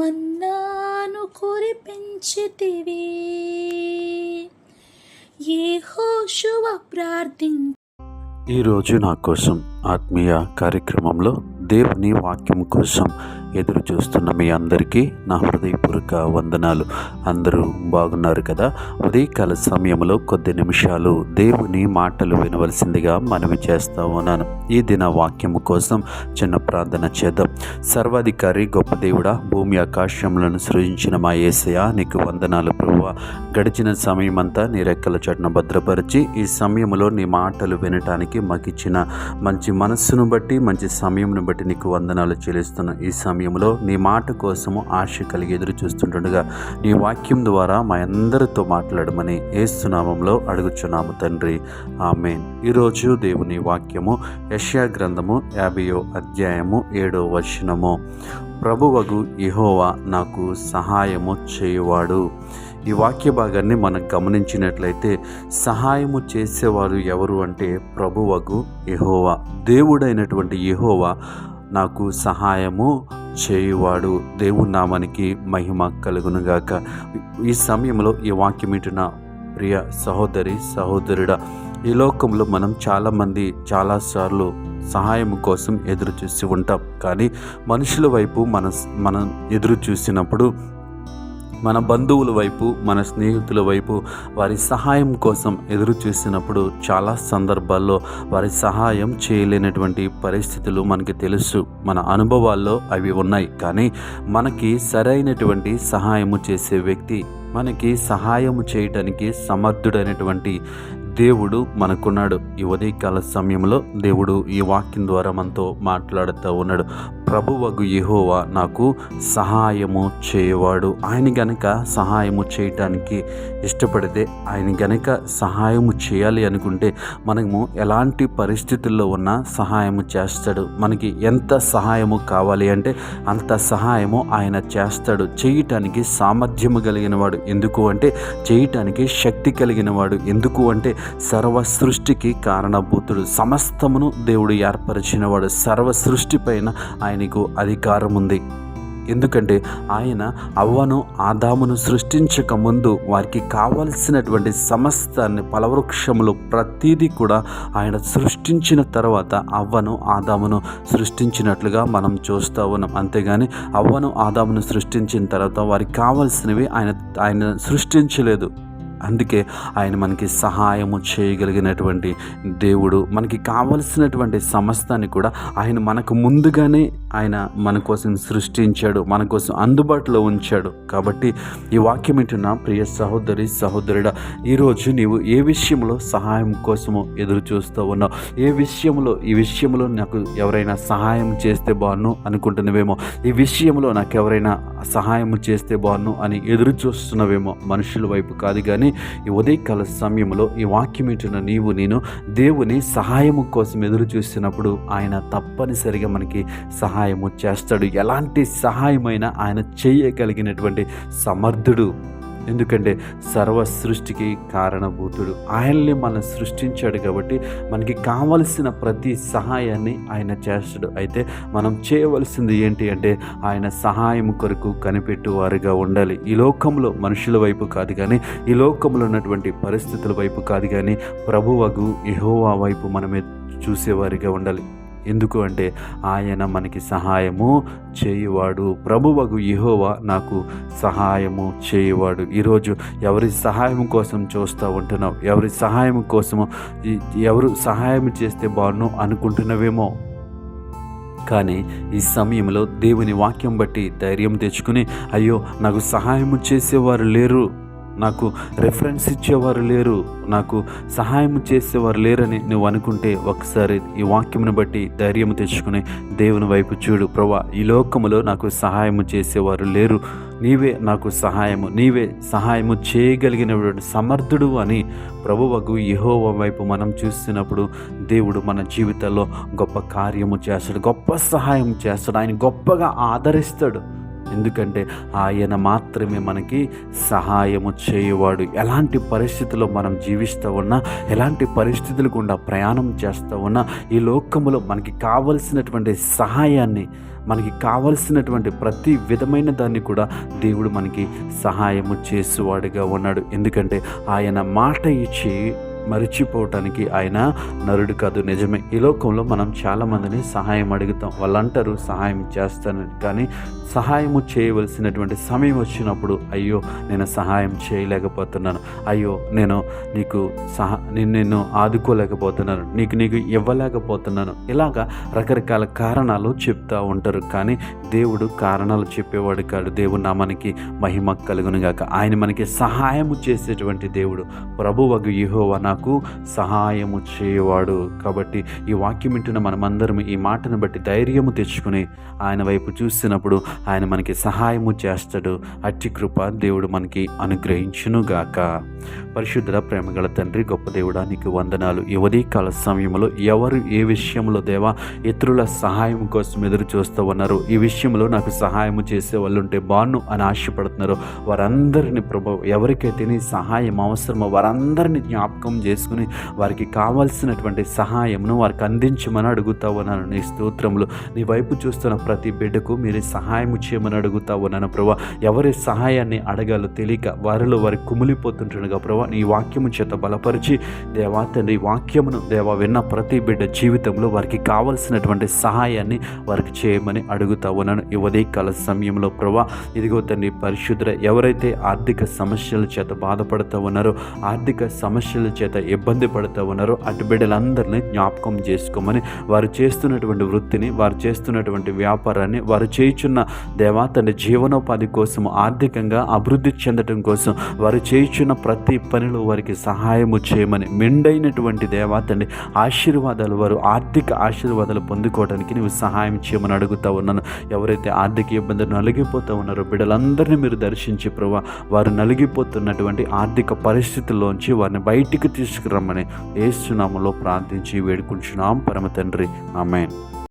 మన్నాను కురిపించితివి. ఏ హోషువ ప్రార్థిం ఈరోజు నా కోసం ఆత్మీయ కార్యక్రమంలో దేవుని వాక్యం కోసం ఎదురు చూస్తున్న మీ అందరికీ నా హృదయపూర్వక వందనాలు. అందరూ బాగున్నారు కదా? ఉదయకాల సమయంలో కొద్ది నిమిషాలు దేవుని మాటలు వినవలసిందిగా మనవి చేస్తా ఉన్నాను. ఈ దిన వాక్యము కోసం చిన్న ప్రార్థన చేద్దాం. సర్వాధికారి గొప్ప దేవుడా భూమి ఆకాశములను సృజించిన మా ఏసయ నీకు వందనాలు ప్రభువ. గడిచిన సమయం అంతా నీ రెక్కల చట్న భద్రపరిచి ఈ సమయంలో నీ మాటలు వినటానికి మాకు ఇచ్చిన మంచి మనస్సును బట్టి మంచి సమయంను బట్టి నీకు వందనాలు చెల్లిస్తున్న. ఈ సమయం సమయంలో నీ మాట కోసము ఆశ కలిగి ఎదురు చూస్తుండగా నీ వాక్యం ద్వారా మా అందరితో మాట్లాడమని ఏసునామంలో అడుగుచున్నాము తండ్రి. ఆమె ఈరోజు దేవుని వాక్యము యష్యా గ్రంథము యాభయో అధ్యాయము ఏడో వచనము. ప్రభువగు ఇహోవా నాకు సహాయము చేయువాడు. ఈ వాక్య భాగాన్ని మనం గమనించినట్లయితే సహాయము చేసేవారు ఎవరు అంటే ప్రభువగు ఎహోవా దేవుడైనటువంటి ఎహోవా నాకు సహాయము చేయువాడు దేవుని నామానికి మహిమ కలుగునుగాక. ఈ సమయంలో ఈ వాక్యం ప్రియ సహోదరి సహోదరుడా ఈ లోకంలో మనం చాలామంది చాలాసార్లు సహాయం కోసం ఎదురు చూసి ఉంటాం. కానీ మనుషుల వైపు మన మనం ఎదురు చూసినప్పుడు మన బంధువుల వైపు మన స్నేహితుల వైపు వారి సహాయం కోసం ఎదురు చూసినప్పుడు చాలా సందర్భాల్లో వారి సహాయం చేయలేనటువంటి పరిస్థితులు మనకి తెలుసు. మన అనుభవాల్లో అవి ఉన్నాయి. కానీ మనకి సరైనటువంటి సహాయము చేసే వ్యక్తి మనకి సహాయం చేయటానికి సమర్థుడైనటువంటి దేవుడు మనకున్నాడు. ఈ ఉదయకాల సమయంలో దేవుడు ఈ వాక్యం ద్వారా మనతో మాట్లాడుతూ ఉన్నాడు. ప్రభువగు యహోవా నాకు సహాయము చేయవాడు. ఆయన గనక సహాయము చేయటానికి ఇష్టపడితే ఆయన గనక సహాయము చేయాలి అనుకుంటే మనము ఎలాంటి పరిస్థితుల్లో ఉన్నా సహాయము చేస్తాడు. మనకి ఎంత సహాయము కావాలి అంటే అంత సహాయము ఆయన చేస్తాడు. చేయటానికి సామర్థ్యము కలిగిన వాడు ఎందుకు అంటే చేయటానికి శక్తి కలిగిన వాడు ఎందుకు అంటే సర్వ సృష్టికి కారణభూతుడు. సమస్తమును దేవుడు ఏర్పరిచినవాడు. సర్వ సృష్టి పైన ఆయనకు అధికారం ఉంది ఎందుకంటే ఆయన అవ్వను ఆదామును సృష్టించక ముందు వారికి కావలసినటువంటి సమస్తాన్ని ఫలవృక్షములు ప్రతీదీ కూడా ఆయన సృష్టించిన తర్వాత అవ్వను ఆదామును సృష్టించినట్లుగా మనం చూస్తూ ఉన్నాం. అంతేగాని అవ్వను ఆదామును సృష్టించిన తర్వాత వారికి కావలసినవి ఆయన ఆయన సృష్టించలేదు. అందుకే ఆయన మనకి సహాయము చేయగలిగినటువంటి దేవుడు మనకి కావలసినటువంటి సమస్తాన్ని కూడా ఆయన మనకు ముందుగానే ఆయన మన కోసం సృష్టించాడు మన కోసం అందుబాటులో ఉంచాడు. కాబట్టి ఈ వాక్యం వింటున్న ప్రియ సహోదరి సహోదరుడా ఈరోజు నీవు ఏ విషయంలో సహాయం కోసమో ఎదురు చూస్తూ ఉన్నావు? ఏ విషయంలో ఈ విషయంలో నాకు ఎవరైనా సహాయం చేస్తే బాగున్ను అనుకుంటున్నవేమో? ఈ విషయంలో నాకు ఎవరైనా సహాయం చేస్తే బాగున్ను అని ఎదురు చూస్తున్నవేమో? మనుషుల వైపు కాదు కానీ ఈ ఉదయకాల సమయంలో ఈ వాక్యం వింటున్న నీవు నేను దేవుని సహాయము కోసం ఎదురు చూసినప్పుడు ఆయన తప్పనిసరిగా మనకి సహాయము చేస్తాడు. ఎలాంటి సహాయమైనా ఆయన చేయగలిగినటువంటి సమర్థుడు. ఎందుకంటే సర్వ సృష్టికి కారణభూతుడు. ఆయన్ని మనం సృష్టించాడు కాబట్టి మనకి కావలసిన ప్రతి సహాయాన్ని ఆయన చేస్తాడు. అయితే మనం చేయవలసింది ఏంటి అంటే ఆయన సహాయం కొరకు కనిపెట్టువారుగా ఉండాలి. ఈ లోకంలో మనుషుల వైపు కాదు కానీ ఈ లోకంలో ఉన్నటువంటి పరిస్థితుల వైపు కాదు కానీ ప్రభువగు యహోవా వైపు మనమే చూసేవారిగా ఉండాలి. ఎందుకు అంటే ఆయన మనకి సహాయము చేయువాడు. ప్రభువకు యహోవా నాకు సహాయము చేయువాడు. ఈరోజు ఎవరి సహాయం కోసం చూస్తూ ఉంటున్నావు? ఎవరి సహాయం కోసము ఎవరు సహాయం చేస్తే బాగును అనుకుంటున్నావేమో? కానీ ఈ సమయంలో దేవుని వాక్యం బట్టి ధైర్యం తెచ్చుకుని అయ్యో నాకు సహాయం చేసేవారు లేరు. నాకు రెఫరెన్స్ ఇచ్చేవారు లేరు నాకు సహాయం చేసేవారు లేరని నువ్వు అనుకుంటే ఒకసారి ఈ వాక్యమును బట్టి ధైర్యం తెచ్చుకుని దేవుని వైపు చూడు. ప్రభా ఈ లోకములో నాకు సహాయం చేసేవారు లేరు. నీవే నాకు సహాయము నీవే సహాయము చేయగలిగినటువంటి సమర్థుడు అని ప్రభువకు యహోవ వైపు మనం చూస్తున్నప్పుడు దేవుడు మన జీవితంలో గొప్ప కార్యము చేస్తాడు గొప్ప సహాయం చేస్తాడు. ఆయన గొప్పగా ఆదరిస్తాడు. ఎందుకంటే ఆయన మాత్రమే మనకి సహాయము చేయవాడు. ఎలాంటి పరిస్థితుల్లో మనం జీవిస్తూ ఉన్నా ఎలాంటి పరిస్థితులు గుండా ప్రయాణం చేస్తూ ఉన్నా ఈ లోకములో మనకి కావలసినటువంటి సహాయాన్ని మనకి కావలసినటువంటి ప్రతి విధమైన దాన్ని కూడా దేవుడు మనకి సహాయము చేసేవాడుగా ఉన్నాడు. ఎందుకంటే ఆయన మాట ఇచ్చి మరిచిపోవటానికి ఆయన నరుడు కాదు. నిజమే. ఈ లోకంలో మనం చాలామందిని సహాయం అడుగుతాం. వాళ్ళు అంటారు సహాయం చేస్తానని కానీ సహాయము చేయవలసినటువంటి సమయం వచ్చినప్పుడు అయ్యో నేను సహాయం చేయలేకపోతున్నాను. అయ్యో నేను నీకు సహా నేను నిన్ను ఆదుకోలేకపోతున్నాను. నీకు నీకు ఇవ్వలేకపోతున్నాను. ఇలాగా రకరకాల కారణాలు చెప్తూ ఉంటారు. కానీ దేవుడు కారణాలు చెప్పేవాడు కాదు దేవుడు నా మనకి మహిమ కలుగునుగాక ఆయన మనకి సహాయము చేసేటువంటి దేవుడు. ప్రభువగు యెహోవా నాకు సహాయము చేయవాడు. కాబట్టి ఈ వాక్యం వింటున్న మనమందరం ఈ మాటను బట్టి ధైర్యము తెచ్చుకుని ఆయన వైపు చూసినప్పుడు ఆయన మనకి సహాయము చేస్తాడు. అట్టి కృప దేవుడు మనకి అనుగ్రహించునుగాక. పరిశుద్ధ ప్రేమగల తండ్రి గొప్ప దేవుడా నీకు వందనాలు. ఈ ఉదయకాల సమయంలో ఎవరు ఏ విషయంలో దేవా ఇతరుల సహాయం కోసం ఎదురు చూస్తూ ఉన్నారు? ఈ విషయంలో నాకు సహాయం చేసే వాళ్ళు ఉంటే బాను అని ఆశపడుతున్నారు. వారందరిని ప్రభు ఎవరికైతే నీ సహాయం అవసరమో వారందరిని జ్ఞాపకం చేసుకుని వారికి కావాల్సినటువంటి సహాయంను వారికి అందించమని అడుగుతా ఉన్నాను నీ స్తోత్రములు నీ వైపు చూస్తున్న ప్రతి బిడ్డకు మీరు సహాయం చేయమని అడుగుతా ఉన్నాను ప్రభా. ఎవరి సహాయాన్ని అడగాలో తెలియక వారిలో వారి కుమిలిపోతుంటుండగా ప్రభా నీ వాక్యము చేత బలపరిచి దేవా తండ్రి వాక్యమును దేవా విన్న ప్రతి బిడ్డ జీవితంలో వారికి కావలసినటువంటి సహాయాన్ని వారికి చేయమని అడుగుతా ఉన్నాను ఈ ఉదయకాల సమయంలో ప్రభా ఇదిగో తండ్రి పరిశుద్ర ఎవరైతే ఆర్థిక సమస్యల చేత బాధపడుతూ ఉన్నారో ఆర్థిక సమస్యల చేత ఇబ్బంది పడుతూ ఉన్నారో అటు బిడ్డలందరినీ జ్ఞాపకం చేసుకోమని వారు చేస్తున్నటువంటి వృత్తిని వారు చేస్తున్నటువంటి వ్యాపారాన్ని వారు చేయుచున్న దేవా తన జీవనోపాధి కోసం ఆర్థికంగా అభివృద్ధి చెందడం కోసం వారు చేయుచున్న ప్రతి పనిలో వారికి సహాయము చేయమని మెండైనటువంటి దేవా తండ్రి ఆశీర్వాదాలు వారు ఆర్థిక ఆశీర్వాదాలు పొందుకోవడానికి నువ్వు సహాయం చేయమని అడుగుతా ఉన్నాను. ఎవరైతే ఆర్థిక ఇబ్బందులు నలిగిపోతూ ఉన్నారో బిడ్డలందరినీ మీరు దర్శించి ప్రభా వారు నలిగిపోతున్నటువంటి ఆర్థిక పరిస్థితుల్లోంచి వారిని బయటికి తీసుకురమ్మని ఏసునామలో ప్రార్థించి వేడుకుంటున్నాం పరమ తండ్రి ఆమెన్.